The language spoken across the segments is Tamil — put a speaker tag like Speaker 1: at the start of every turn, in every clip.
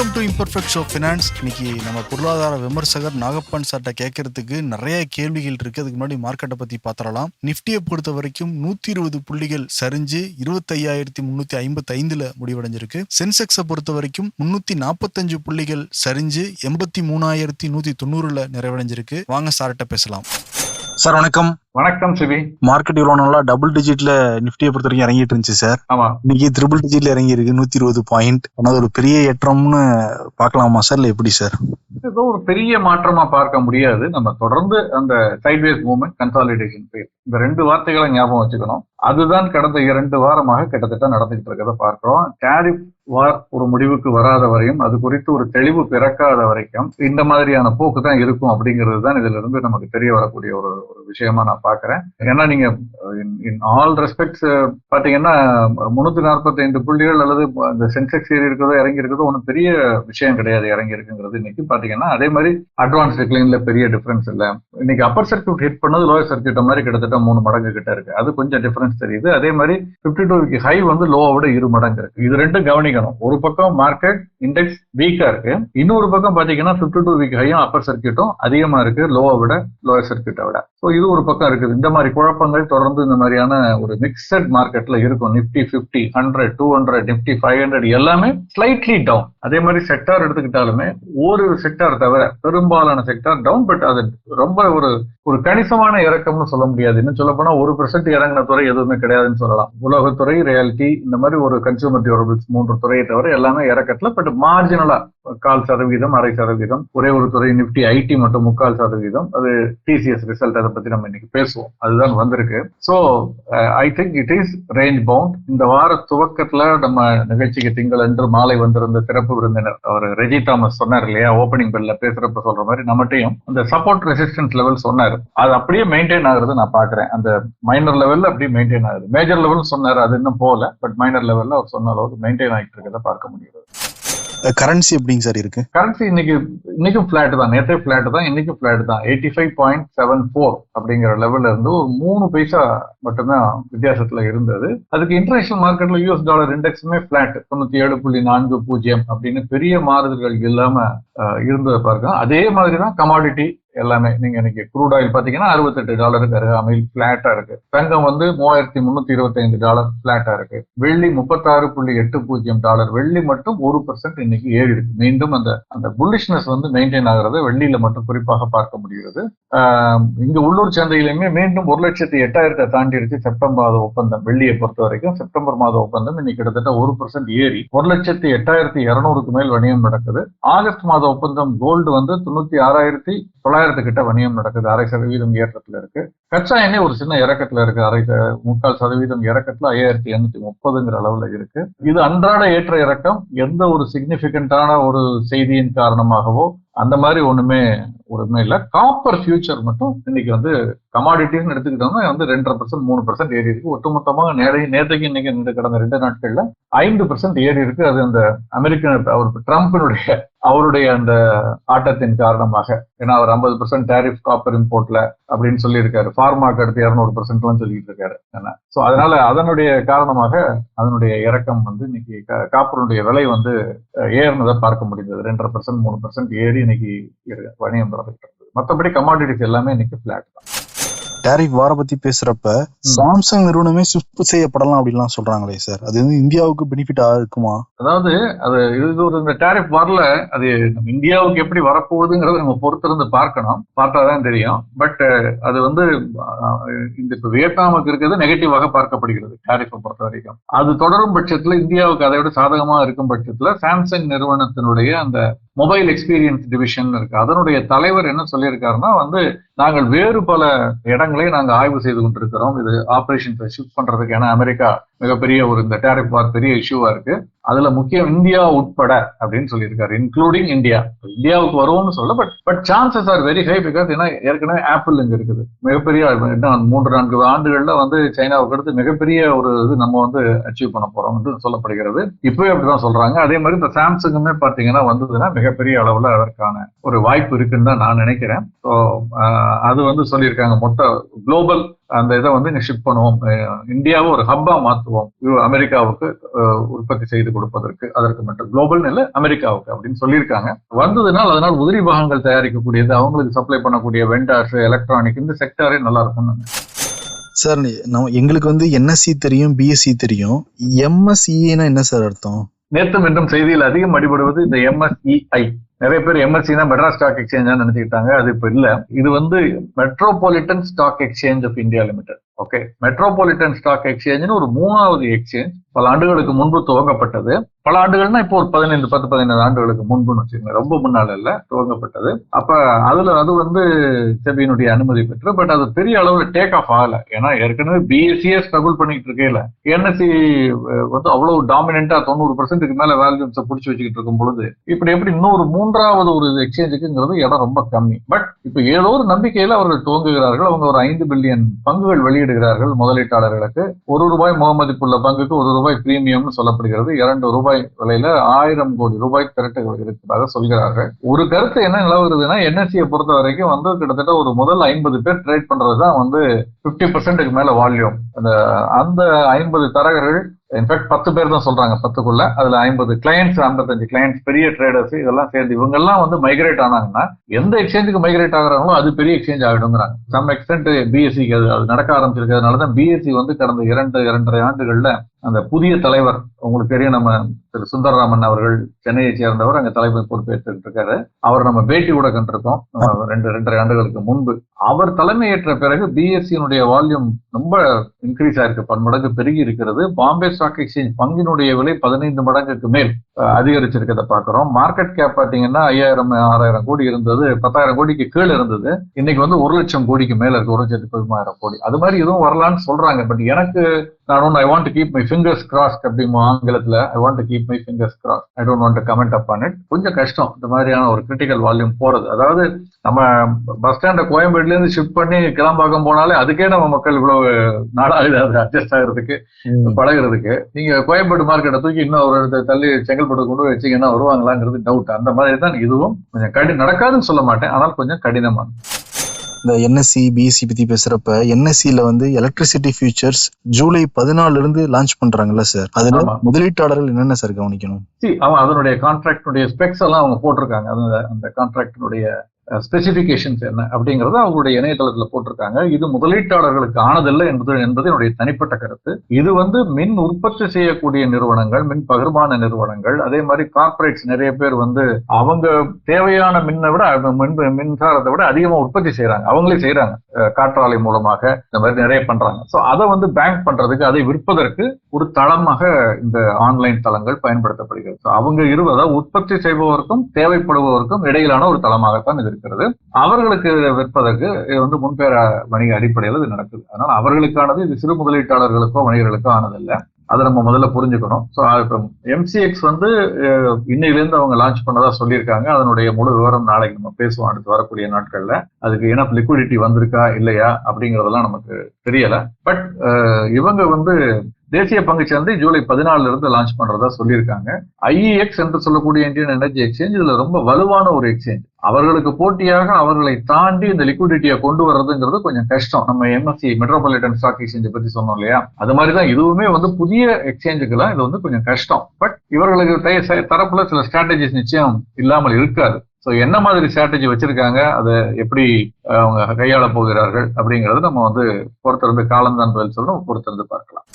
Speaker 1: Welcome to imperfect show finance இன்னைக்கு நம்ம பொருளாதார விமர்சகர் நாகப்பன் சார்ட்ட கேட்கறதுக்கு நிறைய கேள்விகள் இருக்கு. அதுக்கு முன்னாடி மார்க்கெட்டை பத்தி பாத்திரலாம் நிஃப்டியை பொறுத்த வரைக்கும் நூத்தி இருபது புள்ளிகள் சரிஞ்சு இருபத்தையாயிரத்தி முன்னூத்தி ஐம்பத்தி ஐந்துல முடிவடைஞ்சிருக்கு சென்செக்ஸை பொறுத்த வரைக்கும் முன்னூத்தி நாற்பத்தஞ்சு புள்ளிகள் சரிஞ்சு எண்பத்தி மூணாயிரத்தி நூத்தி தொண்ணூறுல நிறைவடைஞ்சிருக்கு. வாங்க சார்ட்ட பேசலாம். சார் வணக்கம்.
Speaker 2: வணக்கம் சிவி
Speaker 1: மார்க்கெட் இவ்வளவு நாளா டபுள் டிஜிட்ல நிஃப்டியை பொறுத்த வரைக்கும் இறங்கிட்டு இருந்துச்சு சார்
Speaker 2: ஆமா.
Speaker 1: இன்னைக்கு ட்ரிபிள் டிஜிட்ல இறங்கி இருக்கு நூத்தி இருபது பாயிண்ட் ஆனா ஒரு பெரிய ஏற்றம்னு பார்க்கலாமா சார் இல்ல எப்படி சார்
Speaker 2: ஏதோ ஒரு பெரிய மாற்றமா பார்க்க முடியாது. நம்ம தொடர்ந்து அந்த சைட்வேஸ் மூவ்மெண்ட் கன்சாலிடேஷன் பேஸ் இந்த ரெண்டு வார்த்தைகளை ஞாபகம் வச்சுக்கணும். அதுதான் கடந்த இரண்டு வாரமாக கிட்டத்தட்ட நடந்துகிட்டு இருக்கிறத பார்க்கிறோம். டேரிஃப் வார் ஒரு முடிவுக்கு வராத வரையும் அது குறித்து ஒரு தெளிவு பிறக்காத வரைக்கும் இந்த மாதிரியான போக்கு தான் இருக்கும் அப்படிங்கிறது தான் இதுல இருந்து நமக்கு தெரிய வரக்கூடிய ஒரு ஒரு விஷயமா நான் பாக்குறேன். ஏன்னா நீங்க இன் ஆல் ரெஸ்பெக்ட்ஸ் பாத்தீங்கன்னா முன்னூத்தி நாற்பத்தி ஐந்து புள்ளிகள் அல்லது இந்த சென்செக்ஸ் ஏறி இருக்கிறதோ இறங்கி இருக்கிறதோ ஒன்றும் பெரிய விஷயம் கிடையாது. இறங்கி இருக்குங்கிறது இன்னைக்கு பாத்தீங்கன்னா அதே மாதிரி அட்வான்ஸ் டிக்ளைன்ல பெரிய டிஃபரன்ஸ் இல்ல. இன்னைக்கு அப்பர் சர்க்கியூட் ஹிட் பண்ணது லோயர் சர்க்கியூட் மாதிரி கிட்டத்தட்ட மூணு மடங்கு கிட்ட இருக்கு. அது கொஞ்சம் டிஃபரன்ஸ் தெரியுது. அதே மாதிரி பிப்டி டூ ஹை வந்து லோவை விட இரு மடங்கு இருக்கு. இது ரெண்டும் கவனிக்கணும். ஒரு பக்கம் மார்க்கெட் இண்டெக்ஸ் வீக்கா இருக்கு. இன்னொரு பக்கம் பாத்தீங்கன்னா பிப்டி டூ வீக் ஹையும் அப்பர் சர்க்கியூட்டும் அதிகமா இருக்கு. லோவை விட லோயர் சர்க்கியூட்டை விட. ஸோ இது ஒரு பக்கம் இருக்குது. இந்த மாதிரி குழப்பங்கள் தொடர்ந்து இந்த மாதிரியான ஒரு மிக்சட் மார்க்கெட்ல இருக்கும். Nifty fifty hundred two hundred Nifty five hundred எல்லாமே ஸ்லைட்லி டவுன் அதே மாதிரி செக்டார் எடுத்துக்கிட்டாலுமே ஒரு செக்டார் தவிர பெரும்பாலான செக்டார் டவுன் பட் அது ரொம்ப ஒரு ஒரு கணிசமான இறக்கம்னு சொல்ல முடியாது. இன்னும் சொல்ல போனா ஒரு பெர்சென்ட் இறங்கின துறை எதுவுமே கிடையாதுன்னு சொல்லலாம். உலகத்துறை ரியாலிட்டி இந்த மாதிரி ஒரு கன்சூமர் டியூரபிள்ஸ் மூன்று துறையை தவிர எல்லாமே இறக்கத்துல பட் மார்ஜினலா கால் சதவீதம் அரை சதவீதம். ஒரே ஒரு துறை நிப்டி ஐடி மட்டும் முக்கால் சதவீதம். அது டிசிஎஸ் ரிசல்ட் அதை பத்தி நம்ம இன்னைக்கு பேசுவோம். அதுதான் வந்திருக்கு. So I think it is range bound இந்த வார துவக்கத்துல நம்ம நிகழ்ச்சிக்கு திங்கள் அன்று மாலை வந்திருந்த சிறப்பு விருந்தினர் அவர் ரெஜி தாமஸ் சொன்னார் இல்லையா? ஓப்பனிங் பெல்ல பேசுறப்ப சொல்ற மாதிரி நம்மகிட்டையும் அந்த சப்போர்ட் ரெசிஸ்டன்ஸ் லெவல் சொன்னார். அது அப்படியே மெயின்டைன் ஆகுறது நான் பாக்குறேன் அந்த மைனர் லெவல்ல அப்படியே மெயின்டைன் ஆகுது. மேஜர் லெவல் சொன்னார் அது இன்னும் போகல. பட் மைனர் லெவல்ல அவர் சொன்ன அளவுக்கு மெயின்டைன் ஆகிட்டு இருக்கிறத பார்க்க முடியுது
Speaker 1: கரன்சி எப்படிங்க சார் இருக்கு?
Speaker 2: கரன்சி இன்னைக்கு இன்னைக்கும் பிளாட் தான். நேற்றே பிளாட் தான் இன்னைக்கும் பிளாட் தான். Eighty five point seven four அப்படிங்கிற லெவல்ல இருந்து ஒரு மூணு பைசா மட்டும்தான் வித்தியாசத்துல இருந்தது. அதுக்கு இன்டர்நேஷனல் மார்க்கெட்ல யூஎஸ் டாலர் இண்டெக்ஸுமே பிளாட் தொண்ணூத்தி ஏழு புள்ளி நான்கு பூஜ்ஜியம் அப்படின்னு பெரிய மாறுதல்கள் இல்லாம இருந்ததை பாருங்க. அதே மாதிரி தான் கமாடிட்டி எல்லாமே. நீங்க இன்னைக்கு குரூட் ஆயில் பாத்தீங்கன்னா அறுபத்தெட்டு டாலருக்கு அருகாமையில் பிளாட்டா இருக்கு. தங்கம் வந்து மூவாயிரத்தி முன்னூத்தி இருபத்தி ஐந்து டாலர் பிளாட்டா இருக்கு. வெள்ளி முப்பத்தாறு புள்ளி எட்டு பூஜ்ஜியம் டாலர் வெள்ளி மட்டும் ஒரு பர்சன்ட் இன்னைக்கு ஏறி இருக்கு. மீண்டும் அந்த அந்த புல்லிஷ்னஸ் வந்து மெயின்டைன் ஆகிறது வெள்ளியில மட்டும் குறிப்பாக பார்க்க முடிகிறது. இங்க உள்ளூர் சந்தையிலுமே மீண்டும் ஒரு லட்சத்தி எட்டாயிரத்தை தாண்டி இருக்கு செப்டம்பர் மாத ஒப்பந்தம். வெள்ளியை பொறுத்த வரைக்கும் செப்டம்பர் மாத ஒப்பந்தம் இன்னைக்கு கிட்டத்தட்ட ஒரு பர்சன்ட் ஏறி ஒரு லட்சத்தி எட்டாயிரத்தி இருநூறுக்கு மேல் வணிகம் நடக்குது. ஆகஸ்ட் மாத ஒப்பந்தம் கோல்டு வந்து தொண்ணூத்தி ஆறாயிரத்தி தொள்ளாயிரத்து கிட்ட வணிகம் நடக்குது. அரை சதவீதம் ஏற்றத்துல இருக்கு. கச்சா எண்ணெய் ஒரு சின்ன இறக்கத்துல இருக்கு. அரை முக்கால் சதவீதம் இறக்கத்துல ஐயாயிரத்தி எண்ணூத்தி முப்பதுங்கிற அளவுல இருக்கு. இது அன்றாட ஏற்ற இறக்கம். எந்த ஒரு சிக்னிபிகண்டான ஒரு செய்தியின் காரணமாகவோ அந்த மாதிரி ஒண்ணுமே ஒருமே இல்லை. காப்பர் ஃபியூச்சர் மட்டும் இன்னைக்கு வந்து கமாடிட்டிஸ்னு எடுத்துக்கிட்டோம்னா வந்து ரெண்டரை பர்சன்ட் மூணு பர்சன்ட் ஏறி இருக்கு. ஒட்டுமொத்தமாக நேரடி நேற்றுக்கு இன்னைக்கு கடந்த ரெண்டு நாட்கள்ல ஐந்து பர்சன்ட் ஏறி இருக்கு. அது அந்த அமெரிக்கன் அவர் ட்ரம்பினுடைய அவருடைய அந்த ஆட்டத்தின் காரணமாக ஏன்னா அவர் ஐம்பது பர்சன்ட் டேரிஃப் காப்பர் இம்போர்ட்ல அப்படின்னு சொல்லியிருக்காரு. ஃபார்மாக்கு அடுத்து இரநூறு பர்சன்ட்லாம் சொல்லிட்டு இருக்காரு என்ன? ஸோ அதனால அதனுடைய காரணமாக அதனுடைய இறக்கம் வந்து இன்னைக்கு காப்பருடைய விலை வந்து ஏறினதை பார்க்க முடிந்தது. ரெண்டரை பர்சன்ட் மூணு பர்சன்ட் ஏறி இன்னைக்கு வணிகம் நடந்துகிட்டு இருந்தது. மற்றபடி கமாடிட்டிஸ் எல்லாமே இன்னைக்கு பிளாட் தான்.
Speaker 1: டேரிஃப் வார பத்தி பேசுறப்ப சாம்சங் நிறுவனமே ஷிஃப்ட் செய்யப்படலாம் அப்படின்லாம் சொல்றாங்களே சார். அது வந்து இந்தியாவுக்கு பெனிஃபிட் இருக்குமா?
Speaker 2: அதாவது அது இது ஒரு இந்த டேரிஃப் வரல அது நம்ம இந்தியாவுக்கு எப்படி வரப்போகுதுங்கிறத நம்ம பொறுத்திருந்து பார்க்கணும். பார்த்தாதான் தெரியும். பட் அது வந்து இந்த இப்ப வியட்நாமுக்கு இருக்கிறது நெகட்டிவாக பார்க்கப்படுகிறது டேரிஃபை பொறுத்த வரைக்கும் அது தொடரும் பட்சத்துல இந்தியாவுக்கு அதை விட சாதகமா இருக்கும் பட்சத்துல சாம்சங் நிறுவனத்தினுடைய அந்த மொபைல் எக்ஸ்பீரியன்ஸ் டிவிஷன் இருக்கு. அதனுடைய தலைவர் என்ன சொல்லியிருக்காருன்னா வந்து நாங்கள் வேறு பல இடங்களை நாங்கள் ஆய்வு செய்து கொண்டிருக்கிறோம். இது ஆபரேஷன் ஷிஃப்ட் பண்றதுக்கு ஏன்னா அமெரிக்கா மிகப்பெரிய ஒரு இந்த டேரிஃப் வார் பெரிய இஷ்யூவா இருக்கு. அதுல முக்கியம் இந்தியா உட்பட அப்படின்னு சொல்லியிருக்காரு இன்க்ளூடிங் இந்தியா இந்தியாவுக்கு வருவோம்னு சொல்ல but but chances are very high because ஏன்னா ஏற்கனவே ஆப்பிள் இங்க இருக்குது. மிகப்பெரிய என்ன மூன்று நான்கு ஆண்டுகள்ல வந்து சைனாவுக்கு அடுத்து மிகப்பெரிய ஒரு இது நம்ம வந்து அச்சீவ் பண்ண போறோம் என்று சொல்லப்படுகிறது. இப்பவே அப்படிதான் சொல்றாங்க. அதே மாதிரி இந்த சாம்சங்குமே பாத்தீங்கன்னா வந்ததுன்னா மிகப்பெரிய அளவுல அதற்கான ஒரு வாய்ப்பு இருக்குன்னு தான் நான் நினைக்கிறேன். ஸோ அது வந்து சொல்லியிருக்காங்க. மொத்த குளோபல் அந்த இதை வந்து இங்க ஷிப் பண்ணுவோம். இந்தியாவை ஒரு ஹப்பா மாத்துவோம். இவ- அமெரிக்காவுக்கு உற்பத்தி செய்து கொடுப்பதற்கு அதற்கு மட்டும். குளோபல் இல்ல அமெரிக்காவுக்கு அப்படின்னு சொல்லியிருக்காங்க. வந்ததுனால் அதனால் உதிரி பாகங்கள் தயாரிக்கக்கூடியது அவங்களுக்கு சப்ளை பண்ணக்கூடிய வெண்டார்ஸ் எலக்ட்ரானிக் இந்த செக்டாரே நல்லா இருக்கும்
Speaker 1: சார் நம்ம எங்களுக்கு வந்து என்எஸ்சி தெரியும் பிஎஸ்சி தெரியும். எம்எஸ்இனா என்ன சார் அர்த்தம்?
Speaker 2: நேற்றும் என்றும் செய்தியில் அதிகம் அடிபடுவது இந்த எம்எஸ்இஐ நிறைய பேர் எம்எஸ்சினா மெட்ராஸ் ஸ்டாக் எக்ஸ்சேஞ்சா நினைச்சுக்கிட்டாங்க. அது இப்ப இல்ல. இது வந்து metropolitan stock exchange of India limited okay metropolitan stock எக்ஸ்சேஞ்ச்னு ஒரு மூணாவது எக்ஸ்சேஞ்ச் பல ஆண்டுகளுக்கு முன்பு துவங்கப்பட்டது. பல ஆண்டுகள்னா இப்போ ஒரு பதினைந்து பத்து பதினைந்து ஆண்டுகளுக்கு முன்புன்னு வச்சுக்கோங்க. ரொம்ப முன்னால இல்ல துவங்கப்பட்டது. அப்ப அதுல அது வந்து செபியினுடைய அனுமதி பெற்று பட் அது பெரிய அளவுல டேக் ஆஃப் ஆகல. ஏன்னா ஏற்கனவே பிஎஸ்சியே ஸ்ட்ரகுள் பண்ணிட்டு இருக்கையில என்எஸ்சி வந்து அவ்வளவு டாமினா தொண்ணூறு பர்சன்ட்டுக்கு மேல வேல்யூம்ஸை பிடிச்சி வச்சுக்கிட்டு இருக்கும் பொழுது இப்படி எப்படி இன்னொரு மூணு மூன்றாவது ஒரு எக்ஸ்சேஞ்சுக்குங்கிறது இடம் ரொம்ப கம்மி. பட் இப்போ ஏதோ ஒரு நம்பிக்கையில் அவர்கள் துவங்குகிறார்கள். அவங்க ஒரு ஐந்து பில்லியன் பங்குகள் வெளியிடுகிறார்கள் முதலீட்டாளர்களுக்கு. ஒரு ரூபாய் முகமதிப்புள்ள பங்குக்கு ஒரு ரூபாய் பிரீமியம்னு சொல்லப்படுகிறது. இரண்டு ரூபாய் விலையில ஆயிரம் கோடி ரூபாய் திரட்டுகள் இருப்பதாக சொல்கிறார்கள். ஒரு கருத்து என்ன நிலவுகிறதுனா என்எஸ்சியை பொறுத்த வரைக்கும் வந்து கிட்டத்தட்ட ஒரு முதல் ஐம்பது பேர் ட்ரேட் பண்றதுதான் வந்து பிப்டி பர்சன்ட்டுக்கு மேல வால்யூம் அந்த அந்த ஐம்பது தரகர்கள் இன்ஃபேக்ட் பத்து பேர் தான் சொல்றாங்க பத்துக்குள்ள. அதுல ஐம்பது கிளையன்ஸ் ஐம்பத்தஞ்சு கிளையன்ஸ் பெரிய ட்ரேடர்ஸ் இதெல்லாம் சேர்ந்து இவங்க எல்லாம் வந்து மைக்ரேட் ஆனாங்கன்னா எந்த எக்ஸ்சேஞ்சுக்கு மைக்ரேட் ஆகுறாங்களோ அது பெரிய எக்ஸ்சேஞ்ச் ஆகிடுங்கிறாங்க. சம் எக்ஸ்டென்ட் பிஎஸ்சிக்கு அது அது நடக்க ஆரம்பிச்சிருக்கிறதுனால தான் பிஎஸ்சி வந்து கடந்த இரண்டு இரண்டரை ஆண்டுகள்ல அந்த புதிய தலைவர் உங்களுக்கு தெரியும் நம்ம திரு சுந்தரராமன் அவர்கள் சென்னையை சேர்ந்தவர் அங்க தலைமை பொறுப்பேற்றுட்டு இருக்காரு. அவர் நம்ம பேட்டி கூட கண்டிருக்கோம். ரெண்டு ரெண்டரை ஆண்டுகளுக்கு முன்பு. அவர் தலைமையேற்ற பிறகு பிஎஸ்சியினுடைய வால்யூம் ரொம்ப இன்க்ரீஸ் ஆயிருக்கு. பன்மடங்கு பெருகி இருக்கிறது. பாம்பே ஸ்டாக் எக்ஸ்சேஞ்ச் பங்கினுடைய விலை பதினைந்து மடங்குக்கு மேல் அதிகரிச்சிருக்கிறத பாக்குறோம் மார்க்கெட் கேப் பாத்தீங்கன்னா ஐயாயிரம் ஆறாயிரம் கோடி இருந்தது. பத்தாயிரம் கோடிக்கு கீழே இருந்தது. இன்னைக்கு வந்து ஒரு லட்சம் கோடிக்கு மேல இருக்கு. ஒரு லட்சத்து பதிமூணாயிரம் கோடி. அது மாதிரி இதுவும் வரலான்னு சொல்றாங்க. பட் எனக்கு நான் ஒன்று I want keep my fingers cross அப்படிமா ஆங்கிலத்துல I want keep my fingers cross I don't want comment up on it கொஞ்சம் கஷ்டம் இந்த மாதிரியான ஒரு கிரிட்டிக்கல் வால்யூம் போறது. அதாவது நம்ம பஸ் ஸ்டாண்ட கோயம்பேடுல இருந்து ஷிஃப்ட் பண்ணி கிளம்பாக்கம் போனாலே அதுக்கே நம்ம மக்கள் இவ்வளவு நாளாகுது அது அட்ஜஸ்ட் ஆகுறதுக்கு பழகுறதுக்கு. நீங்க கோயம்பேடு மார்க்கெட்டை தூக்கி இன்னும் ஒரு இடத்த தள்ளி செங்கல்பட்டு கொண்டு வச்சீங்கன்னா வருவாங்களாங்கிறது டவுட் அந்த மாதிரி தான் இதுவும் கொஞ்சம் கடி நடக்காதுன்னு சொல்ல மாட்டேன். ஆனால் கொஞ்சம் கடினமானது.
Speaker 1: இந்த என்எஸ்சி பிஎஸ்சி பத்தி பேசுறப்ப என்எஸ்சில வந்து எலக்ட்ரிசிட்டி ஃபியூச்சர்ஸ் ஜூலை பதினாலுல இருந்து லான்ச் பண்றாங்கல்ல சார் அதுல. முதலீட்டாளர்கள் என்னென்ன சார் கவனிக்கணும்?
Speaker 2: அவன் அதனுடைய கான்ட்ராக்டினுடைய ஸ்பெக்ஸ் எல்லாம் அவங்க போட்டிருக்காங்க. அந்த அந்த கான்ட்ராக்டினுடைய ஸ்பெசிஃபிகேஷன்ஸ் என்ன அப்படிங்கிறத அவங்களுடைய இணையதளத்துல போட்டிருக்காங்க. இது முதலீட்டாளர்களுக்கு ஆனதில்லை என்பது என்பது என்னுடைய தனிப்பட்ட கருத்து. இது வந்து மின் உற்பத்தி செய்யக்கூடிய நிறுவனங்கள் மின் பகிர்மான நிறுவனங்கள் அதே மாதிரி கார்ப்பரேட்ஸ் நிறைய பேர் வந்து அவங்க தேவையான மின்னை விட மின் மின்சாரத்தை விட அதிகமாக உற்பத்தி செய்யறாங்க அவங்களே செய்யறாங்க காற்றாலை மூலமாக இந்த மாதிரி நிறைய பண்றாங்க. ஸோ அதை வந்து பேங்க் பண்றதுக்கு அதை விற்பதற்கு ஒரு தளமாக இந்த ஆன்லைன் தளங்கள் பயன்படுத்தப்படுகிறது. அவங்க இருவதா உற்பத்தி செய்பவருக்கும் தேவைப்படுபவருக்கும் இடையிலான ஒரு தளமாகத்தான் இது இருக்கிறது. அவர்களுக்கு விற்பதற்கு இது வந்து முன்பேர வணிக அடிப்படையில் இது நடக்குது. அதனால அவர்களுக்கானது இது சிறு முதலீட்டாளர்களுக்கோ வணிகர்களுக்கோ ஆனதில்லை. அதை நம்ம முதல்ல புரிஞ்சுக்கணும். ஸோ இப்போ எம்சிஎக்ஸ் வந்து இன்னையிலேருந்து அவங்க லான்ச் பண்ணதா சொல்லியிருக்காங்க. அதனுடைய முழு விவரம் நாளைக்கு நம்ம பேசுவோம். அடுத்து வரக்கூடிய நாட்கள்ல. அதுக்கு என்ன லிக்விடிட்டி வந்திருக்கா இல்லையா அப்படிங்கிறதெல்லாம் நமக்கு தெரியல. பட் இவங்க வந்து தேசிய பங்கு சந்தை ஜூலை பதினாலுல இருந்து லான்ச் பண்றதா சொல்லியிருக்காங்க. ஐஇஎக்ஸ் என்று சொல்லக்கூடிய இந்தியன் எனர்ஜி எக்ஸ்சேஞ்ச் இதுல ரொம்ப வலுவான ஒரு எக்ஸ்சேஞ்ச் அவர்களுக்கு போட்டியாக அவர்களை தாண்டி இந்த லிக்விடிட்டியை கொண்டு வர்றதுங்கிறது கொஞ்சம் கஷ்டம். நம்ம எம்எஸ்சி மெட்ரோபாலிட்டன் ஸ்டாக் எக்ஸ்சேஞ்சை பத்தி சொன்னோம் இல்லையா? அது மாதிரி தான் இதுவுமே வந்து புதிய எக்ஸ்சேஞ்சுக்கெல்லாம் இது வந்து கொஞ்சம் கஷ்டம். பட் இவர்களுக்கு தரப்புல சில ஸ்ட்ராட்டஜிஸ் நிச்சயம் இல்லாமல் இருக்காது. ஸோ என்ன மாதிரி ஸ்ட்ராட்டஜி வச்சிருக்காங்க? அதை எப்படி அவங்க கையாள போகிறார்கள் அப்படிங்கறது நம்ம வந்து பொறுத்திருந்து காலம்தான் பதில் சொல்லணும். பொறுத்திருந்து பார்க்கலாம்.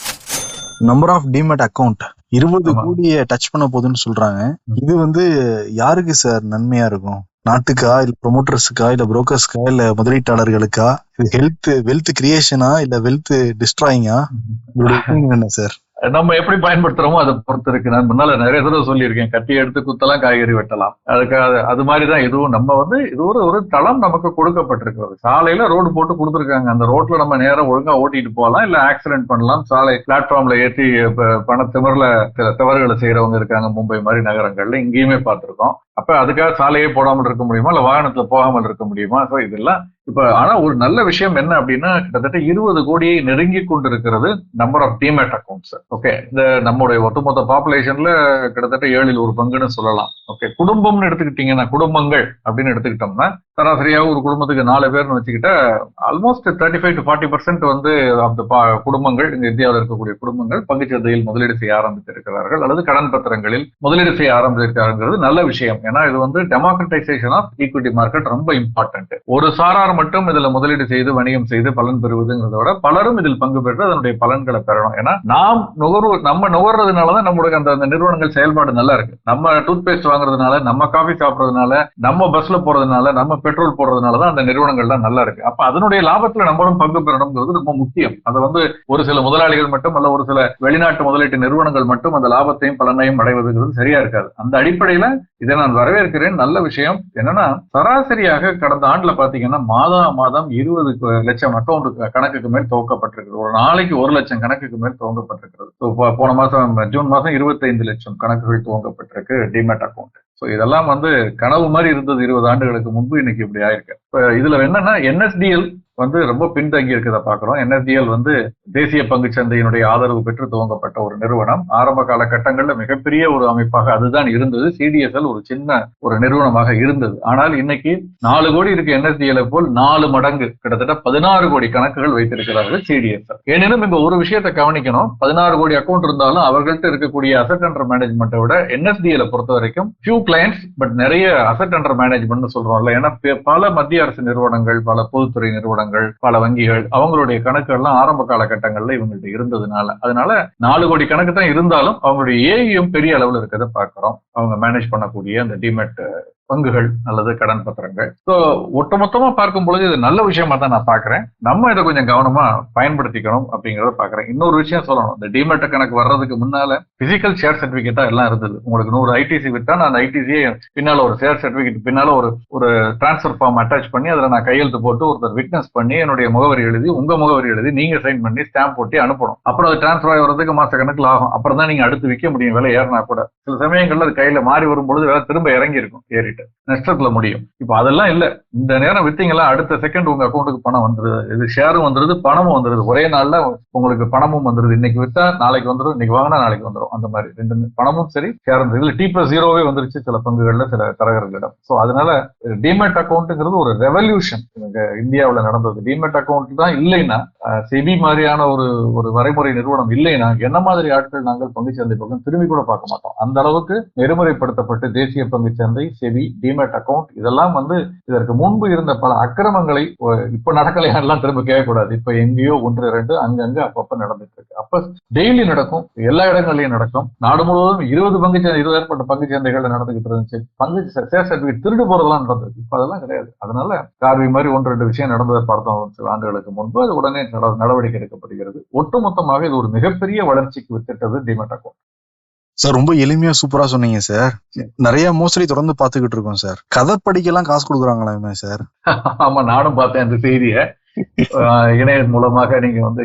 Speaker 1: நம்பர் ஆஃப் டிமெட் அக்கவுண்ட் இருபது. கோடியை டச் பண்ண போகுதுன்னு சொல்றாங்க. இது வந்து யாருக்கு சார் நன்மையா இருக்கும்? நாட்டுக்கா இல்ல ப்ரொமோட்டர்ஸுக்கா இல்ல புரோக்கர்ஸ்க்கா இல்ல முதலீட்டாளர்களுக்கா? இது ஹெல்த் வெல்த் கிரியேஷனா இல்ல வெல்த் டிஸ்ட்ராயிங்கா என்ன சார்
Speaker 2: நம்ம எப்படி பயன்படுத்துறோமோ அதை பொறுத்து இருக்கு நான் முன்னால நிறைய தடவை சொல்லியிருக்கேன். கட்டி எடுத்து குத்தலாம் காய்கறி வெட்டலாம். அதுக்காக அது மாதிரி தான் இதுவும். நம்ம வந்து இது ஒரு ஒரு தளம் நமக்கு கொடுக்கப்பட்டிருக்கிறது. சாலையில ரோடு போட்டு கொடுத்துருக்காங்க. அந்த ரோட்ல நம்ம நேரம் ஒழுங்கா ஓட்டிட்டு போகலாம் இல்ல ஆக்சிடென்ட் பண்ணலாம். சாலை பிளாட்ஃபார்ம்ல ஏற்றி பண திமிரில் சில தவறுகளை செய்யறவங்க இருக்காங்க. மும்பை மாதிரி நகரங்கள்ல இங்கேயுமே பார்த்திருக்கோம். அப்ப அதுக்காக சாலையே போடாமல் இருக்க முடியுமா? இல்ல வாகனத்துல போகாமல் இருக்க முடியுமா? ஸோ இதெல்லாம் இப்ப ஆனா ஒரு நல்ல விஷயம் என்ன அப்படின்னா கிட்டத்தட்ட இருபது கோடியை நெருங்கி கொண்டிருக்கிறது number of demat accounts okay இந்த நம்முடைய ஒட்டுமொத்த பாப்புலேஷன்ல கிட்டத்தட்ட ஏழில் ஒரு பங்குன்னு சொல்லலாம். ஓகே குடும்பம்னு எடுத்துக்கிட்டீங்கன்னா குடும்பங்கள் அப்படின்னு எடுத்துக்கிட்டோம்னா சராசரியாக ஒரு குடும்பத்துக்கு நாலு பேர்னு வச்சுக்கிட்டா almost thirty five to forty percent வந்து அந்த குடும்பங்கள் இங்கே இந்தியாவில் இருக்கக்கூடிய குடும்பங்கள் பங்குச்சந்தையில் முதலீடு செய்ய ஆரம்பித்திருக்கிறார்கள் அல்லது கடன் பத்திரங்களில் முதலீடு செய்ய ஆரம்பிச்சிருக்காருங்கிறது நல்ல விஷயம். ஏன்னா இது வந்து டெமோக்ரட்டைசேஷன் ஆஃப் ஈக்விட்டி மார்க்கெட் ரொம்ப இம்பார்ட்டன்ட் ஒரு சாரார் மட்டும் இதில் முதலீடு செய்து வணிகம் செய்து பலன் பெறுவதுங்கிறத விட பலரும் இதில் பங்கு பெற்று அதனுடைய பலன்களை பெறணும். ஏன்னா நாம் நுகர்வு நம்ம நுகர்றதுனாலதான் நம்மளுடைய அந்த அந்த நிறுவனங்கள் செயல்பாடு நல்லா இருக்கு. நம்ம டூத் பேஸ்ட் வாங்குறதுனால நம்ம காஃபி சாப்பிட்றதுனால நம்ம பஸ்ல போறதுனால நம்ம பெட்ரோல் போடுறதுனால தான் அந்த நிறுவனங்கள்லாம் நல்லா இருக்கு. அப்ப அதனுடைய லாபத்துல நம்மளும் பங்கு பெறணுங்கிறது ரொம்ப முக்கியம். அதை வந்து ஒரு சில முதலாளிகள் மட்டும் அல்ல ஒரு சில வெளிநாட்டு முதலீட்டு நிறுவனங்கள் மட்டும் அந்த லாபத்தையும் பலனையும் அடைவதுங்கிறது சரியா இருக்காது. அந்த அடிப்படையில இதை நான் வரவேற்கிறேன். நல்ல விஷயம். என்னன்னா சராசரியாக கடந்த ஆண்டுல பாத்தீங்கன்னா மாதா மாதம் இருபது லட்சம் அக்கௌண்ட் கணக்குக்கு மேல் துவக்கப்பட்டிருக்கிறது. ஒரு நாளைக்கு ஒரு லட்சம் கணக்குக்கு மேல் துவங்கப்பட்டிருக்கிறது. போன மாசம் ஜூன் மாசம் இருபத்தைந்து லட்சம் கணக்குகள் துவங்கப்பட்டிருக்கு. டிமேட் அக்கௌண்ட் ஸோ இதெல்லாம் வந்து கனவு மாதிரி இருந்தது இருபது ஆண்டுகளுக்கு முன்பு இன்னைக்கு இப்படி ஆயிருக்கு. இப்ப இதுல என்னன்னா என்எஸ்டிஎல் வந்து ரொம்ப பின்தங்கி இருக்கிறத பாக்குறோம் என்எஸ்டிஎல் வந்து தேசிய பங்கு சந்தையினுடைய ஆதரவு பெற்று துவங்கப்பட்ட ஒரு நிறுவனம். ஆரம்ப காலகட்டங்கள்ல மிகப்பெரிய ஒரு அமைப்பாக அதுதான் இருந்தது. சிடிஎஸ்எல் ஒரு சின்ன ஒரு நிறுவனமாக இருந்தது. ஆனால் இன்னைக்கு நாலு கோடி இருக்கு என்எஸ்டிஎல் போல் நாலு மடங்கு. கிட்டத்தட்ட பதினாறு கோடி கணக்குகள் வைத்திருக்கிறார்கள் சிடிஎஸ்எல் எனினும் இங்க ஒரு விஷயத்தை கவனிக்கணும். பதினாறு கோடி அக்கௌண்ட் இருந்தாலும் அவர்கள்ட்ட இருக்கக்கூடிய அசட் அண்டர் மேனேஜ்மெண்ட்டை விட என்எஸ்டிஎல் பொறுத்த வரைக்கும் ஃபியூ கிளைண்ட்ஸ் பட் நிறைய அசட் அண்டர் மேனேஜ்மெண்ட் சொல்றோம்ல. ஏன்னா பல மத்திய அரசு நிறுவனங்கள் பல பொதுத்துறை நிறுவனங்கள் பல வங்கிகள் அவங்களுடைய கணக்குகள்லாம் ஆரம்ப காலகட்டங்கள்ல இவங்கள்ட்ட இருந்ததுனால. அதனால நாலு கோடி கணக்கு தான் இருந்தாலும் அவங்களுடைய ஏஐயும் பெரிய அளவில் இருக்கிறத பார்க்கிறோம். அவங்க மேனேஜ் பண்ணக்கூடிய அந்த டிமெட் பங்குகள் அல்லது கடன் பத்திரங்கள். ஸோ ஒட்டுமொத்தமா பார்க்கும் பொழுது இது நல்ல விஷயமா தான் நான் பாக்குறேன் நம்ம இதை கொஞ்சம் கவனமா பயன்படுத்திக்கணும் அப்படிங்கறத பாக்குறேன் இன்னொரு விஷயம் சொல்லணும். இந்த டிமெட் கணக்கு வர்றதுக்கு முன்னால பிசிக்கல் ஷேர் சர்டிபிகேட்டா எல்லாம் இருந்தது. உங்களுக்கு நூறு ஐடிசி விட்டா நான் அந்த ஐடிசியை பின்னால ஒரு ஷேர் சர்டிபிகேட் பின்னால ஒரு ஒரு டிரான்ஸ்ஃபர் ஃபார்ம் அட்டாச் பண்ணி அதுல நான் கையெழுத்து போட்டு ஒருத்தர் விட்னஸ் பண்ணி என்னுடைய முகவரி எழுதி உங்க முகவரி எழுதி நீங்க சைன் பண்ணி ஸ்டாம்ப் போட்டு அனுப்பணும். அப்புறம் அது டிரான்ஸ்ஃபர் ஆகி வரதுக்கு மாச கணக்குல ஆகும். அப்புறம் தான் நீங்க அடுத்து விற்க முடியும். விலை ஏறினா கூட. சில சமயங்கள்ல அது கையில மாறி வரும்பொழுது வேலை திரும்ப இறங்கி இருக்கும் ஏறிட்டு நஷ்டத்துல முடியும். இப்போ அதெல்லாம் இல்ல. இந்த நேரம் வித்தீங்களா அடுத்த செகண்ட் உங்க அக்கௌண்ட்டுக்கு பணம் வந்துருது இது ஷேரும் வந்துருது பணமும் வந்துருது. ஒரே நாள்ல உங்களுக்கு பணமும் வந்துருது. இன்னைக்கு வித்தா நாளைக்கு வந்துடும் இன்னைக்கு வாங்கினா நாளைக்கு வந்துடும் அந்த மாதிரி ரெண்டு பணமும் சரி ஷேரும் இதுல டி பிளஸ் ஜீரோவே வந்துருச்சு சில பங்குகள்ல சில தரகர்களிடம். ஸோ அதனால டிமெட் அக்கௌண்ட்ங்கிறது ஒரு ரெவல்யூஷன் இந்தியாவில் நடந்தது. டிமெட் அக்கௌண்ட் தான் இல்லைன்னா செபி மாதிரியான ஒரு ஒரு வரைமுறை நிறுவனம் இல்லைன்னா என்ன மாதிரி ஆட்கள் நாங்கள் பங்குச்சந்தை பக்கம் திரும்பி கூட பார்க்க மாட்டோம். அந்த அளவுக்கு நெறிமுறைப்படுத்தப்பட்டு தேசிய பங்கு சந்தை செபி டிமேட் அக்கௌண்ட் இதெல்லாம் வந்து இதற்கு முன்பு இருந்த பல அக்கிரமங்களை இப்ப நடக்கலையான்லாம் திரும்ப கேட்கக்கூடாது. இப்ப எங்கேயோ ஒன்று ரெண்டு அங்கங்க அப்பப்ப நடந்துட்டு இருக்கு அப்ப டெய்லி நடக்கும் எல்லா இடங்கள்லயும் நடக்கும். நாடு முழுவதும் இருபது பங்கு சந்தை ஏற்பட்ட பங்கு சந்தைகள் நடந்துகிட்டு இருந்துச்சு. பங்கு ஷேர் சர்டிபிகேட் திருடு போறதெல்லாம் நடந்திருக்கு. இப்ப அதெல்லாம் கிடையாது. அதனால கார்வி மாதிரி ஒன்று ரெண்டு விஷயம் நடந்ததை பார்த்தோம். சில ஆண்டுகளுக்கு முன்பு அது உடனே நட- நடவடிக்கை எடுக்கப்படுகிறது. ஒட்டுமொத்தமாக இது ஒரு மிகப்பெரிய வளர்ச்சிக்கு வித்திட்டது டிமெட் அக்கௌண்ட்
Speaker 1: சார் ரொம்ப எளிமையா சூப்பரா சொன்னீங்க சார் நிறைய மோசடி தொடர்ந்து பாத்துக்கிட்டு இருக்கோம் சார் கதை படிக்கலாம் காசு கொடுக்குறாங்களாமே சார்
Speaker 2: ஆமா நானும் பார்த்தேன் அந்த செய்தியை. இணையம் மூலமாக நீங்க வந்து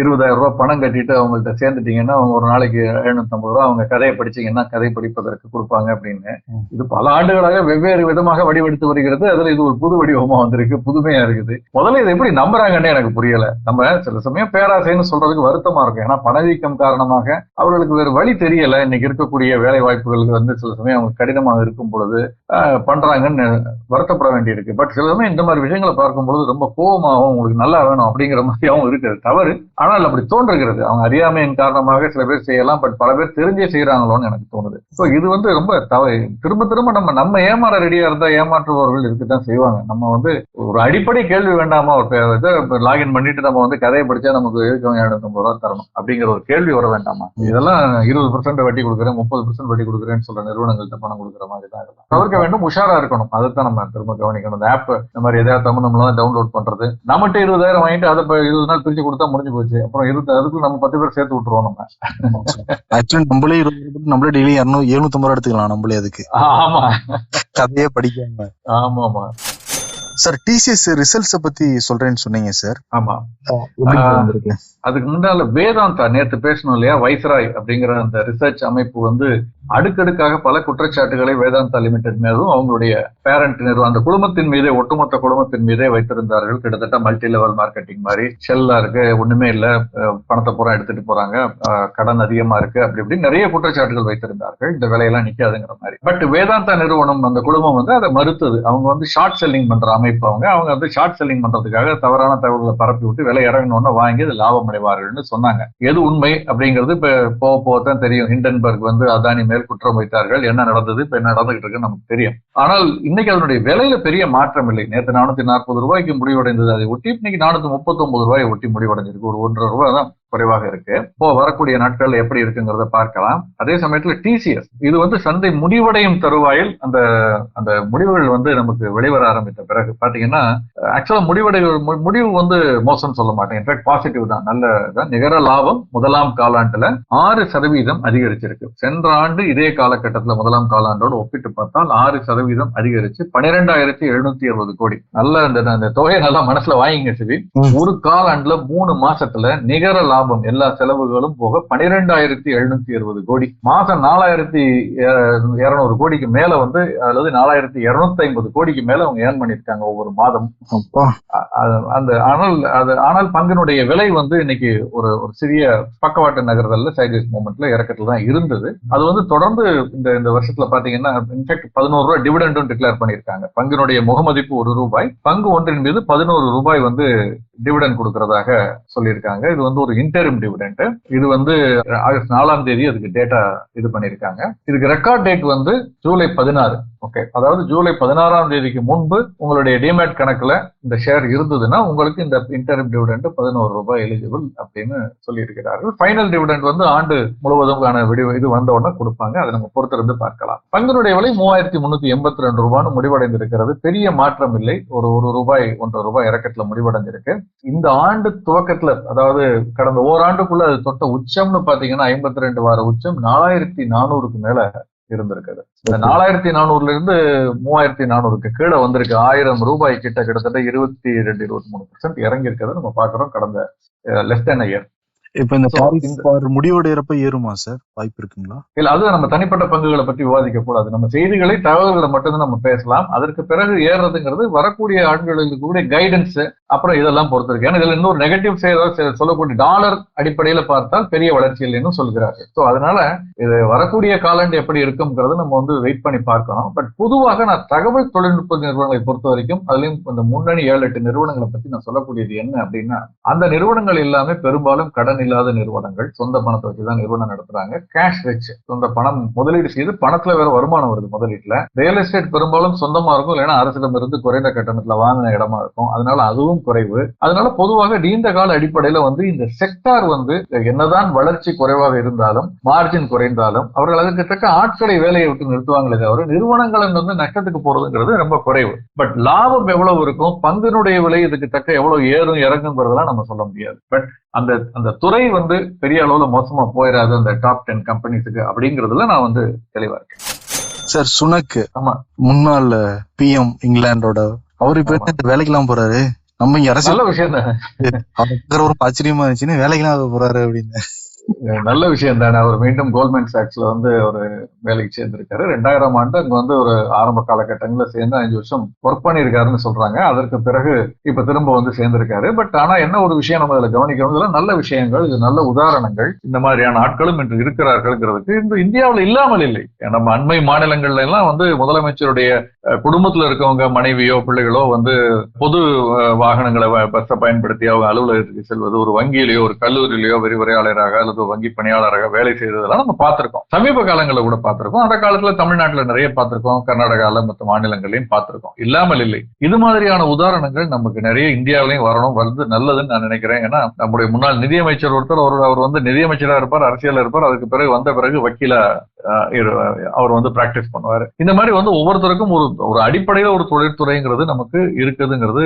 Speaker 2: இருபதாயிரம் ரூபாய் பணம் கட்டிட்டு அவங்கள்ட்ட சேர்ந்துட்டீங்கன்னா அவங்க ஒரு நாளைக்கு எழுநூத்தம்பது ரூபா அவங்க கதையை படிச்சீங்கன்னா கதை படிப்பதற்கு கொடுப்பாங்க அப்படின்னு. இது பல ஆண்டுகளாக வெவ்வேறு விதமாக வடிவெடுத்து வருகிறது. அதுல இது ஒரு புது வடிவமா வந்திருக்கு புதுமையா இருக்குது. முதல்ல இதை எப்படி நம்புறாங்கன்னே எனக்கு புரியல. நம்ம சில சமயம் பேராசைன்னு சொல்றதுக்கு வருத்தமா இருக்கும். ஏன்னா பணவீக்கம் காரணமாக அவர்களுக்கு வேறு வழி தெரியல. இன்னைக்கு இருக்கக்கூடிய வேலை வாய்ப்புகளுக்கு வந்து சில சமயம் அவங்க கடினமாக இருக்கும் பொழுது பண்றாங்கன்னு வருத்தப்பட வேண்டியிருக்கு. பட் சில சமயம் இந்த மாதிரி விஷயங்களை பார்க்கும்பொழுது ரொம்ப கோபமாகவும் உங்களுக்கு நல்லா வேணும் அப்படிங்கிற மாதிரியாவும் இருக்குது தவறு. ஆனால் அப்படி தோன்றுகிறது. அவங்க அறியாமையின் காரணமாக சில பேர் செய்யலாம் பட் பல பேர் தெரிஞ்சே செய்யறாங்களோன்னு எனக்கு தோணுது. ஸோ இது வந்து ரொம்ப தவறு. திரும்ப திரும்ப நம்ம நம்ம ஏமாற ரெடியா இருந்தா ஏமாற்றுபவர்கள் இருக்கத்தான் செய்வாங்க. நம்ம வந்து ஒரு அடிப்படை கேள்வி வேண்டாமா? ஒரு பே- இதை லாகின் பண்ணிட்டு நம்ம வந்து கதையை படிச்சா நமக்கு இருக்கவங்க எழுநூத்தம்பது ரூபா தரணும்? அப்படிங்கிற ஒரு கேள்வி வர வேண்டாமா? இதெல்லாம் இருபது பர்சன்ட் வட்டி கொடுக்குறேன் முப்பது பர்சன்ட் வட்டி கொடுக்குறேன்னு சொல்ற நிறுவனங்கள்ட்ட பணம் கொடுக்குற மாதிரி தான் இருக்கும். தவிர்க்க வேண்டும் உஷாரா இருக்கணும். அதைத்தான் நம்ம திரும்ப கவனிக்கணும். இந்த ஆப் இந்த மாதிரி எதாவது தமிழ் நம்மளாம் டவுன்லோட் பண்றது நம்மகிட்ட இருபதாயிரம் வாங்கிட்டு அதை இருபது நாள் பிரிச்சு கொடுத்தா முடிஞ்சு போச்சு. அப்புறம் இருபது அதுக்கு நம்ம பத்து பேர் சேர்த்து விட்டுருவோம் நம்ம.
Speaker 1: ஆக்சுவலி நம்மளே இருபது நம்மளே டெய்லி இரநூறு எழுநூத்தம்பது ரூபா எடுத்துக்கலாம் நம்மளே அதுக்கு.
Speaker 2: ஆமா.
Speaker 1: கதையே படிக்காம.
Speaker 2: ஆமா ஆமா
Speaker 1: சார் டிசிஎஸ் ரிசல்ட்ஸ பத்தி சொல்றேன்னு சொன்னீங்க சார்
Speaker 2: ஆமா. அதுக்கு முன்னால வேதாந்தா நேத்து பேசணும் இல்லையா? வைஸ்ராய் அப்படிங்கிற அந்த ரிசர்ச் அமைப்பு வந்து அடுக்கடுக்காக பல குற்றச்சாட்டுகளை வேதாந்தா லிமிடெட் மீதும் அவங்களுடைய பேரண்ட் நிறுவனம் அந்த குடும்பத்தின் மீதே ஒட்டுமொத்த குடும்பத்தின் மீதே வைத்திருந்தார்கள். கிட்டத்தட்ட மல்டி லெவல் மார்க்கெட்டிங் மாதிரி. ஷெல்லா இருக்கு ஒண்ணுமே இல்ல. பணத்தை பூரா எடுத்துட்டு போறாங்க. கடன் அதிகமா இருக்கு அப்படி இப்படி நிறைய குற்றச்சாட்டுகள் வைத்திருந்தார்கள். இந்த வேலையெல்லாம் நிக்காதுங்கிற மாதிரி. பட் வேதாந்தா நிறுவனம் அந்த குடும்பம் வந்து அதை மறுத்தது. அவங்க வந்து ஷார்ட் செல்லிங் பண்ற அமைப்பு. அவங்க அவங்க வந்து ஷார்ட் செல்லிங் பண்றதுக்காக தவறான தகவல்களை பரப்பி விட்டு விலை இறங்கணும்னு வாங்கி அது லாபம் அடைவார்கள்னு சொன்னாங்க. எது உண்மை அப்படிங்கிறது இப்போ போக போக தான் தெரியும். ஹிண்டன்பர்க் வந்து அதானி மேல் குற்றம் வைத்தார்கள். என்ன நடந்தது? இப்போ என்ன நடந்துகிட்டு இருக்குன்னு நமக்கு தெரியும். ஆனால் இன்னைக்கு அதனுடைய விலையில பெரிய மாற்றம் இல்லை. நேற்று நானூத்தி நாற்பது ரூபாய்க்கு முடிவடைந்தது. அதை ஒட்டி இன்னைக்கு நானூத்தி முப்பத்தி ஒன்பது ரூபாயை ஒட்டி முடிவடைஞ்சிருக்கு. ஒரு ஒன்றரை ரூபாய் தான். குறைவாக இருக்கு. இப்போ வரக்கூடிய நாட்கள்ல எப்படி இருக்குங்கிறத பார்க்கலாம். அதே சமயத்துல டிசிஎஸ் இது வந்து சந்தை முடிவடையும் தருவாயில் அந்த அந்த முடிவுகள் வந்து நமக்கு வெளிவர ஆரம்பித்த பிறகு. பாத்தீங்கன்னா ஆக்சுவலா முடிவடை முடிவு வந்து மோசம் சொல்ல மாட்டேன். இன்ஃபேக்ட் பாசிட்டிவ் தான். நல்ல தான் நிகர லாபம் முதலாம் காலாண்டுல ஆறு சதவீதம் அதிகரிச்சிருக்கு. சென்ற ஆண்டு இதே காலகட்டத்துல முதலாம் காலாண்டோடு ஒப்பிட்டு பார்த்தால் ஆறு சதவீதம் அதிகரிச்சு பன்னிரெண்டாயிரத்தி எழுநூத்தி அறுபது கோடி. நல்ல அந்த தொகையை நல்லா மனசுல வாங்கிங்க சிவி. ஒரு காலாண்டுல மூணு மாசத்துல நிகர லாபம் எல்லா செலவுகளும் போக பன்னிரெண்டாயிரத்தி எழுநூத்தி அறுபது கோடி. மாசம் நாலாயிரத்தி இருநூறு கோடிக்கு மேல வந்து அல்லது நாலாயிரத்தி இருநூத்தி ஐம்பது கோடிக்கு மேல அவங்க ஏர்ன் பண்ணிருக்காங்க ஒவ்வொரு மாதம் அந்த ஆனால் அது ஆனால் பங்கினுடைய விலை வந்து இன்னைக்கு ஒரு ஒரு சிறிய பக்கவாட்டு நகர்தல்ல சைட்வேஸ் மூமெண்ட்ல இறக்கத்துல தான் இருந்தது. அது வந்து தொடர்ந்து இந்த இந்த வருஷத்துல பாத்தீங்கன்னா இன்ஃபேக்ட் பதினோரு ரூபாய் டிவிடெண்டும் டிக்ளேர் பண்ணியிருக்காங்க. பங்கினுடைய முகமதிப்பு ஒரு ரூபாய். பங்கு ஒன்றின் மீது பதினோரு ரூபாய் வந்து டிவிடெண்ட் கொடுக்கறதாக சொல்லியிருக்காங்க. இது வந்து ஒரு இன்டரிம் டிவிடெண்ட் இது வந்து ஆகஸ்ட் நாலாம் தேதி அதுக்கு டேட்டா இது பண்ணியிருக்காங்க. இதுக்கு ரெக்கார்ட் டேட் வந்து ஜூலை பதினாறு. ஓகே அதாவது ஜூலை பதினாறாம் தேதிக்கு முன்பு உங்களுடைய டிமேட் கணக்குல இந்த ஷேர் இருந்ததுன்னா உங்களுக்கு இந்த இன்டர்ம் டிவிடெண்ட் பதினோரு ரூபாய் எலிஜிபிள் அப்படின்னு சொல்லியிருக்கிறார்கள். ஃபைனல் டிவிடெண்ட் வந்து ஆண்டு முழுவதும்கான விடி இது வந்த உடனே கொடுப்பாங்க. அதை நம்ம பொறுத்திருந்து பார்க்கலாம். பங்கினுடைய விலை மூவாயிரத்தி முன்னூத்தி எண்பத்தி ரெண்டு ரூபான்னு முடிவடைந்திருக்கிறது. பெரிய மாற்றம் இல்லை. ஒரு ஒரு ரூபாய் ஒன்றரை ரூபாய் இறக்கத்துல முடிவடைஞ்சிருக்கு. இந்த ஆண்டு துவக்கத்துல அதாவது கடந்த ஓராண்டுக்குள்ள அது தொட்ட உச்சம்னு பாத்தீங்கன்னா ஐம்பத்தி ரெண்டு வார உச்சம். நாலாயிரத்தி நானூறுக்கு மேல இருந்திருக்குது. இந்த நாலாயிரத்தி நானூறுல இருந்து மூவாயிரத்தி நானூறுக்கு கீழே வந்திருக்கு. ஆயிரம் ரூபாய் கிட்ட கிட்டத்தட்ட இருபத்தி ரெண்டு இருபத்தி மூணு பர்சன்ட் இறங்கி இருக்கிறத நம்ம பாக்குறோம் கடந்த லெஸ் தென் இயர்
Speaker 1: இப்ப இந்த வார் முடிவடைறப்ப ஏறுமா சார் வாய்ப்பு இருக்குங்களா?
Speaker 2: இல்ல அது நம்ம தனிப்பட்ட பங்குகளை பற்றி விவாதிக்க கூடாது நம்ம செய்திகளை தகவல்களை மட்டும்தான் நம்ம பேசலாம். அதற்கு பிறகு ஏறுறதுங்கிறது வரக்கூடிய ஆண்களுக்கு கூட கைடன்ஸ் அப்புறம் இதெல்லாம் பொறுத்து இருக்கு ஏன்னா இதுல இன்னொரு நெகட்டிவ் சொல்லக்கூடிய டாலர் அடிப்படையில பார்த்தால் பெரிய வளர்ச்சி இல்லைன்னு சொல்கிறார்கள். ஸோ அதனால இது வரக்கூடிய காலாண்டு எப்படி இருக்குங்கிறத நம்ம வந்து வெயிட் பண்ணி பார்க்கணும். பட் பொதுவாக நான் தகவல் தொழில்நுட்ப நிறுவனங்களை பொறுத்த வரைக்கும் அதுலயும் இந்த முன்னணி ஏழு எட்டு நிறுவனங்களை பத்தி நான் சொல்லக்கூடியது என்ன அப்படின்னா அந்த நிறுவனங்கள் எல்லாமே பெரும்பாலும் கடன் இல்லாத நிறுவனங்கள் சொந்த பணத்தை வச்சுதான் நிறுவனம் நடத்துறாங்க. கேஷ் ரிச் சொந்த பணம் முதலீடு செய்து பணத்துல வேற வருமானம் வருது முதலீட்டுல. ரியல் எஸ்டேட் பெரும்பாலும் சொந்தமா இருக்கும் இல்லைன்னா அரசிடம் இருந்து குறைந்த கட்டணத்துல வாங்கின இடமா இருக்கும். அதனால அதுவும் குறைவு. அதனால பொதுவாக நீண்ட கால அடிப்படையில வந்து இந்த செக்டார் வந்து என்னதான் வளர்ச்சி குறைவாக இருந்தாலும் மார்ஜின் குறைந்தாலும் அவர்கள் அதற்கு தக்க ஆட்களை வேலையை விட்டு நிறுத்துவாங்களே தவிர நிறுவனங்கள் வந்து நஷ்டத்துக்கு போறதுங்கிறது ரொம்ப குறைவு. பட் லாபம் எவ்வளவு இருக்கும்? பங்கினுடைய விலை இதுக்கு தக்க எவ்வளவு ஏறும் இறங்குங்கிறதெல்லாம் நம்ம சொல்ல முடியாது. பட் அந்த அந்த துறை வந்து பெரிய அளவுல மோசமா போயிடாது அந்த டாப் டென் கம்பெனிஸுக்கு அப்படிங்கிறதுல நான் வந்து தெளிவா இருக்கேன்.
Speaker 1: சார் சுனக்
Speaker 2: ஆமா.
Speaker 1: முன்னாள் பிஎம் இங்கிலாந்தோட அவர் இப்ப இந்த வேலைக்கெல்லாம் போறாரு? நம்ம இங்க அரசியல்
Speaker 2: விஷயம் தான்
Speaker 1: அவர் ஒரு ஆச்சரியமா இருந்துச்சுன்னு வேலைக்கெல்லாம் போறாரு அப்படின்னு.
Speaker 2: நல்ல விஷயம் தானே. அவர் மீண்டும் கோல்ட்மேன் சாக்ஸ்ல வந்து ஒரு வேலைக்கு சேர்ந்திருக்காரு. ரெண்டாயிரம் ஆண்டு அங்க வந்து ஒரு ஆரம்ப காலகட்டங்கள்ல சேர்ந்து அஞ்சு வருஷம் ஒர்க் பண்ணியிருக்காருன்னு சொல்றாங்க. அதற்கு பிறகு இப்ப திரும்ப வந்து சேர்ந்திருக்காரு. பட் ஆனா என்ன ஒரு விஷயம் நம்ம இதுல கவனிக்கணும் இதெல்லாம் நல்ல விஷயங்கள் இது நல்ல உதாரணங்கள். இந்த மாதிரியான ஆட்களும் இன்று இருக்கிறார்கள்ங்கிறதுக்கு இந்த இந்தியாவில் இல்லாமல் இல்லை. நம்ம அண்மை மாநிலங்கள்ல எல்லாம் வந்து முதலமைச்சருடைய குடும்பத்துல இருக்கவங்க மனைவியோ பிள்ளைகளோ வந்து பொது வாகனங்களை பஸ்ஸை பயன்படுத்தி அவங்க அலுவலகத்துக்கு செல்வது ஒரு வங்கியிலேயோ ஒரு கல்லூரியிலேயோ விரிவுரையாளராக அல்லது இப்போ வங்கி பணியாளராக வேலை செய்ததெல்லாம் நம்ம பார்த்திருக்கோம். சமீப காலங்களில் கூட பார்த்திருக்கோம். அந்த காலத்துல தமிழ்நாட்டுல நிறைய பார்த்திருக்கோம். கர்நாடகாவில் மற்ற மாநிலங்களையும் பார்த்திருக்கோம். இல்லாமல் இல்லை. இது மாதிரியான உதாரணங்கள் நமக்கு நிறைய இந்தியாவிலையும் வரணும். வருது நல்லதுன்னு நான் நினைக்கிறேன். ஏன்னா நம்முடைய முன்னாள் நிதியமைச்சர் ஒருத்தர் ஒரு அவர் வந்து நிதியமைச்சரா இருப்பார் அரசியல் இருப்பார். அதுக்கு பிறகு வந்த பிறகு வக்கீலா அவர் வந்து பிராக்டிஸ் பண்ணுவாரு. இந்த மாதிரி வந்து ஒவ்வொருத்தருக்கும் ஒரு ஒரு அடிப்படையில ஒரு தொழிற்துறைங்கிறது நமக்கு இருக்குதுங்கிறது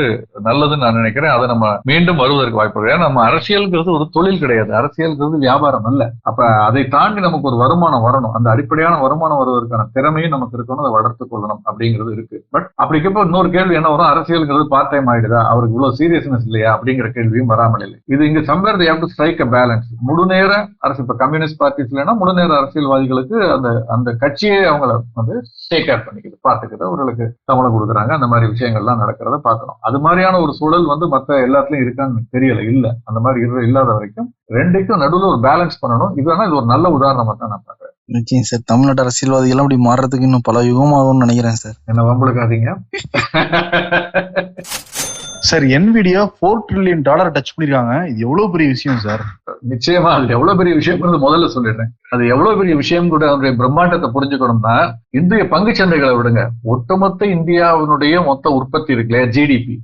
Speaker 2: நல்லதுன்னு நான் நினைக்கிறேன். அதை நம்ம மீண்டும் வருவதற்கு வாய்ப்பு இருக்கு. ஏன்னா நம்ம அரசியல்ங்கிறது ஒரு தொழில் கிடையாது. அரசியல்ங்கிறது வியாபாரம் அல்ல. அப்ப அதை தாண்டி நமக்கு ஒரு வருமானம் வரணும். அந்த அடிப்படையான வருமானம் வருவதற்கான திறமையும் நமக்கு இருக்கணும். அதை வளர்த்து கொள்ளணும் அப்படிங்கிறது இருக்கு. பட் அப்படிக்கப்போ இன்னொரு கேள்வி என்ன வரும்? அரசியல்ங்கிறது பார்ட் டைம் ஆயிடுதா? அவருக்கு இவ்வளவு சீரியஸ்னஸ் இல்லையா? அப்படிங்கிற கேள்வியும் வராமல் இல்லை. இது இங்க சம்பர் ஸ்ட்ரைக் பேலன்ஸ் முழு நேர அரசு இப்ப கம்யூனிஸ்ட் பார்ட்டிஸ் இல்லைன்னா முழுநேர அரசியல்வாதிகளுக்கு அந்த அந்த கட்சியே அவங்கள வந்து டேக் கேர் பண்ணிக்குது. பார்த்துக்குது அவர்களுக்கு சம்பளம் கொடுக்குறாங்க. அந்த மாதிரி விஷயங்கள்லாம் நடக்கிறத பார்க்கணும் அது மாதிரியான ஒரு சூழல் வந்து மத்த எல்லாத்துலயும் இருக்கான்னு எனக்கு தெரியல. இல்ல. அந்த மாதிரி இல்லாத வரைக்கும் ரெண்டுக்கும் நடுவுல ஒரு பேலன்ஸ் பண்ணணும். இதுனா இது ஒரு நல்ல உதாரணமா தான் நான் பார்க்கறேன்.
Speaker 3: நிச்சயம் சார். தமிழ்நாட்டு அரசியல்வாதிகள் அப்படி மாறுறதுக்கு இன்னும் பல யுகமாகும்னு நினைக்கிறேன் சார்.
Speaker 2: என்ன வம்பளுக்காதீங்க
Speaker 1: sir Nvidia four trillion dollar touch பண்ணிருக்காங்க. இது எவ்வளவு பெரிய விஷயம் சார்?
Speaker 2: நிச்சயமா அது எவ்வளவு பெரிய விஷயம்ன்றது முதல்ல சொல்லிடுறேன். அது எவ்வளவு பெரிய விஷயம் கூட அதனுடைய பிரம்மாண்டத்தை புரிஞ்சுக்கணும்னா இந்திய பங்கு சந்தைகளை விடுங்க. ஒட்டுமொத்த இந்தியாவினுடைய மொத்த உற்பத்தி இருக்கு இல்லையா ஜிடிபி.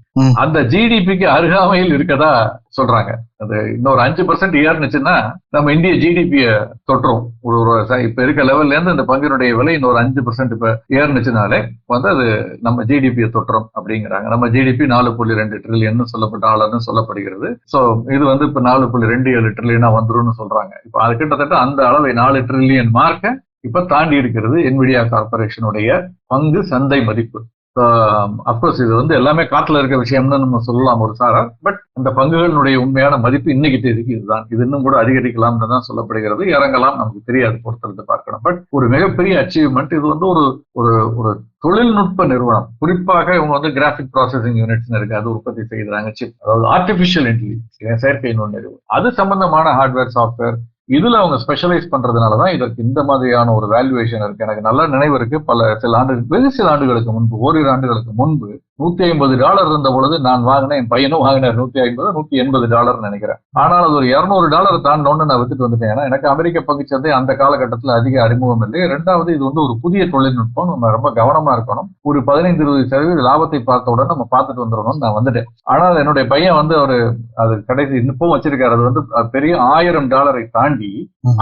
Speaker 2: அந்த ஜிடிபிக்கு அருகாமையில் இருக்கதா சொல்றாங்க. அது இன்னொரு அஞ்சு பர்சன்ட் ஏறுனுச்சுன்னா நம்ம இந்திய ஜிடிபிய தொட்டுரும். ஒரு இப்ப இருக்க லெவல்ல இருந்து இந்த பங்கினுடைய விலை இன்னொரு அஞ்சு பர்சன்ட் இப்ப ஏறுனுச்சுனாலே வந்து அது நம்ம ஜிடிபியை தொட்டுரும் அப்படிங்கிறாங்க. நம்ம ஜிடிபி நாலு புள்ளி ரெண்டு ட்ரில்லியன் சொல்லப்பட்ட டாலர்னு சொல்லப்படுகிறது. சோ இது வந்து இப்ப நாலு புள்ளி ரெண்டு ஏழு ட்ரில்லியனா வந்துரும்னு சொல்றாங்க. இப்ப அது கிட்டத்தட்ட அந்த அளவை நாலு ட்ரில்லியன் மார்க்க இப்ப தாண்டி இருக்கிறது என்விடியா கார்பரேஷனுடைய பங்கு சந்தை மதிப்பு. Um, அப்கோர்ஸ் இது வந்து எல்லாமே காட்டுல இருக்க விஷயம்னு நம்ம சொல்லலாம் ஒரு சாரா. பட் அந்த பங்குகளினுடைய உண்மையான மதிப்பு இன்னைக்கு தேதிக்கு இதுதான் இது இன்னும் கூட அதிகரிக்கலாம்னு தான் சொல்லப்படுகிறது. இறங்கலாம் நமக்கு தெரியாது பொறுத்திருந்து பார்க்கணும். பட் ஒரு மிகப்பெரிய அச்சீவ்மெண்ட் இது வந்து ஒரு ஒரு ஒரு தொழில்நுட்ப நிறுவனம். குறிப்பாக இவங்க வந்து கிராஃபிக் ப்ராசஸிங் யூனிட்ஸ் இருக்கு. அது உற்பத்தி செய்கிறாங்க சிப் அதாவது ஆர்டிபிஷியல் இன்டெலிஜென்ஸ் செயற்கை நுண்ணறிவு. அது சம்பந்தமான ஹார்ட்வேர் சாஃப்ட்வேர் இதுல அவங்க ஸ்பெஷலைஸ் பண்றதுனாலதான் இதற்கு இந்த மாதிரியான ஒரு வேல்யூவேஷன் இருக்கு. எனக்கு நல்ல நினைவு இருக்கு. பல சில ஆண்டு வெகு சில ஆண்டுகளுக்கு முன்பு ஓரிரு ஆண்டுகளுக்கு முன்பு நூத்தி ஐம்பது டாலர் இருந்த பொழுது நான் வாங்கினேன் என் பையனும் வாங்கினார் நூத்தி ஐம்பது நூத்தி எண்பது டாலர் நினைக்கிறேன். ஆனால் அது ஒரு இருநூறு டாலர் தாண்டோன்னு நான் வித்துட்டு வந்துட்டேன். ஏன்னா எனக்கு அமெரிக்க பங்குச்சந்தை அந்த காலகட்டத்தில் அதிக அறிமுகம் இல்லை. ரெண்டாவது இது வந்து ஒரு புதிய தொழில்நுட்பம். நம்ம ரொம்ப கவனமா இருக்கணும். ஒரு பதினைந்து இருபது சதவீத லாபத்தை பார்த்த உடனே நம்ம பார்த்துட்டு வந்துடணும்னு நான் வந்துட்டேன். ஆனால் என்னுடைய பையன் வந்து ஒரு அது கடைசி இன்னும் வச்சிருக்காரு. அது வந்து பெரிய ஆயிரம் டாலரை தாண்டி.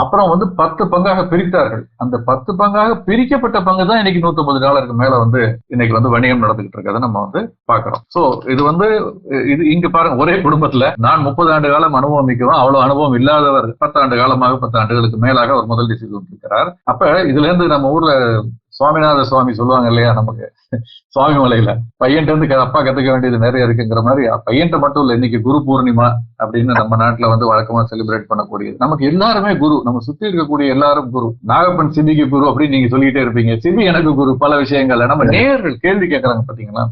Speaker 2: அப்புறம் வந்து பத்து பங்காக பிரித்தார்கள். அந்த பத்து பங்காக பிரிக்கப்பட்ட பங்கு தான் இன்னைக்கு 150 டாலருக்கு மேல வந்து இன்னைக்கு வந்து வணிகம் நடந்துகிட்டு இருக்கிறத நம்ம வந்து பாக்குறோம் சோ இது வந்து இது இங்க பாருங்க ஒரே குடும்பத்துல நான் முப்பது ஆண்டு காலம் அனுபவம் மிக்கவும் அவ்வளவு அனுபவம் இல்லாதவர் பத்தாண்டு காலமாக பத்து ஆண்டுகளுக்கு மேலாக அவர் முதலீடு செய்து கொண்டிருக்கிறார். அப்ப இதுல இருந்து நம்ம ஊர்ல சுவாமிநாத சுவாமி சொல்லுவாங்க இல்லையா நமக்கு? சுவாமி மலையில. பையன்ட்ட க- அப்பா கத்துக்க வேண்டியது நிறைய இருக்குங்கிற மாதிரி பையன்ட்ட மட்டும் இல்ல இன்னைக்கு குரு பூர்ணிமா அப்படின்னு நம்ம நாட்டுல வந்து வழக்கமா செலிப்ரேட் பண்ணக்கூடியது. நமக்கு எல்லாருமே குரு. நம்ம சுத்தி இருக்கக்கூடிய எல்லாரும் குரு. நாகப்பன் சிபிக்கு குரு அப்படின்னு நீங்க சொல்லிட்டே இருப்பீங்க. சிபி எனக்கு குரு பல விஷயங்கள்ல. நம்ம நேயர்கள் கேள்வி கேட்கறாங்க பாத்தீங்களா.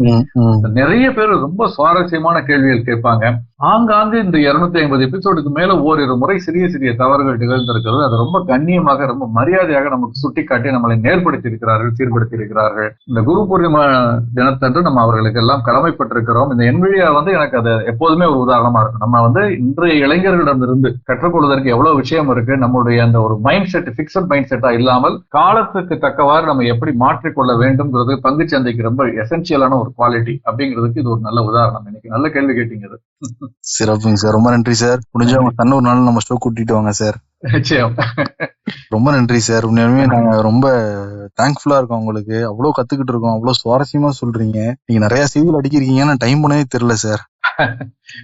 Speaker 2: நிறைய பேர் ரொம்ப சுவாரஸ்யமான கேள்விகள் கேட்பாங்க. ஆங்காங்கு இந்த இருநூத்தி ஐம்பது எபிசோடுக்கு மேல ஓரிரு முறை சிறிய சிறிய தவறுகள் நிகழ்ந்திருக்கிறது. அது ரொம்ப கண்ணியமாக ரொம்ப மரியாதையாக நமக்கு சுட்டிக்காட்டி நம்மளை நேர்படுத்தி இருக்கிறார்கள் சீர்படுத்தி இருக்கிறார்கள் இந்த குரு பூர்ணிமா தினத்தன்று நம்ம அவர்களுக்கு எல்லாம் கடமைப்பட்டிருக்கிறோம். இந்த என்விழியா வந்து எனக்கு அது எப்போதுமே ஒரு உதாரணமா இருக்கும். நம்ம வந்து இன்றைய இளைஞர்களிடமிருந்து கற்றுக்கொள்வதற்கு எவ்வளவு விஷயம் இருக்கு நம்மளுடைய அந்த ஒரு மைண்ட் செட் பிக்சட் மைண்ட் செட்டா இல்லாமல் காலத்துக்கு தக்கவாறு நம்ம எப்படி மாற்றிக்கொள்ள வேண்டும்ங்கிறது பங்கு சந்தைக்கு ரொம்ப எசென்சியலான ஒரு குவாலிட்டி அப்படிங்கிறதுக்கு இது ஒரு நல்ல உதாரணம். இன்னைக்கு நல்ல கேள்வி கேட்டீங்க
Speaker 3: சிறப்புங்க சார். ரொம்ப நன்றி சார். முடிஞ்சவங்க தன்ன ஒரு நாள் நம்ம ஷோ கூட்டிட்டு வாங்க சார்.
Speaker 2: நிச்சயம்.
Speaker 3: ரொம்ப நன்றி சார். உண்மையாலுமே நாங்க ரொம்ப தேங்க்ஃபுல்லா இருக்கோம் உங்களுக்கு. அவ்வளவு கத்துக்கிட்டு இருக்கோம். அவ்வளவு சுவாரஸ்யமா சொல்றீங்க. நீங்க நிறைய செய்திகள் அடிக்கிறீங்க ஆனா டைம் போனதே தெரியல சார்.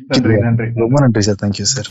Speaker 2: நன்றி நன்றி.
Speaker 3: ரொம்ப நன்றி சார். Thank you sir